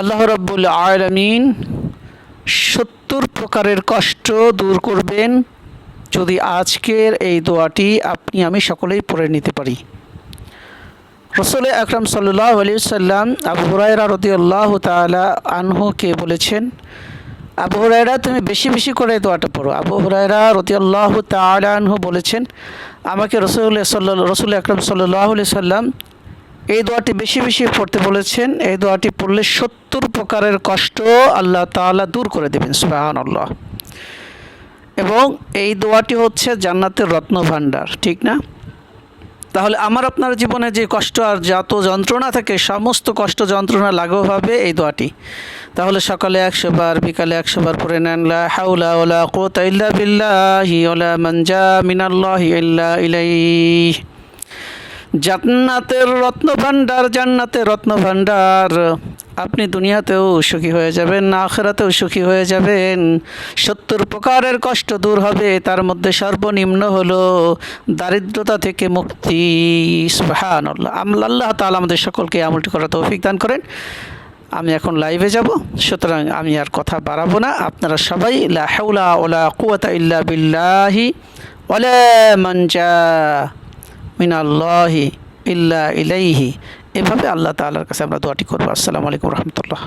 আল্লাহ রব্বুল আলমিন সত্তর প্রকারের কষ্ট দূর করবেন যদি আজকের এই দোয়াটি আপনি, আমি সকলেই পড়ে নিতে পারি। রসুল আকরম সাল্লাহ আলি সাল্লাম আবু হুরায়রা রদি আল্লাহ তালা আনহুকে বলেছেন, আবু হুরায়রা, তুমি বেশি বেশি করে দোয়াটা পড়ো। আবু হুরায়রা রদি আল্লাহ তালা আনহু বলেছেন, আমাকে রসুল সাল্লা রসুল আকরম সাল্লাহ আলি সাল্লাম এই দোয়াটি বেশি বেশি পড়তে বলেছেন। এই দোয়াটি পড়লে সত্তর প্রকারের কষ্ট আল্লাহ তাআলা দূর করে দেবেন সুবাহান আল্লাহ এবং এই দোয়াটি হচ্ছে জান্নাতের রত্ন ভাণ্ডার ঠিক না? তাহলে আমার আপনার জীবনে যে কষ্ট আর যত যন্ত্রণা থাকে, সমস্ত কষ্ট যন্ত্রণা লাঘব হবে এই দোয়াটি। তাহলে সকালে একশো বার, বিকালে একশো বার পড়ে নেন হাউলা কোতা ইল্লা বিল্লাহি ওলা মানজা মিনাল্লাহি ইল্লা ইলাইহি। জান্নাতের রত্ন ভাণ্ডার জান্নাতের রত্ন ভাণ্ডার আপনি দুনিয়াতেও সুখী হয়ে যাবেন, আখেরাতেও সুখী হয়ে যাবেন। সত্তর প্রকারের কষ্ট দূর হবে, তার মধ্যে সর্বনিম্ন হলো দারিদ্রতা থেকে মুক্তি। সুবহান আল্লাহ তাআলা আমাদের সকলকে আমলটি করার তৌফিক দান করেন। আমি এখন লাইভে যাব, সুতরাং আমি আর কথা বাড়াবো না। আপনারা সবাই, লা হাওলা ওলা কুয়াতা ইল্লা বিল্লাহি ওলা মানজা মিনাল্লাহি ইল্লা ইলাইহি। এভাবে আল্লাহ তাআলার কাছে আমরা দোয়াটি করব। আসসালামু আলাইকুম রহমতুল্লাহ।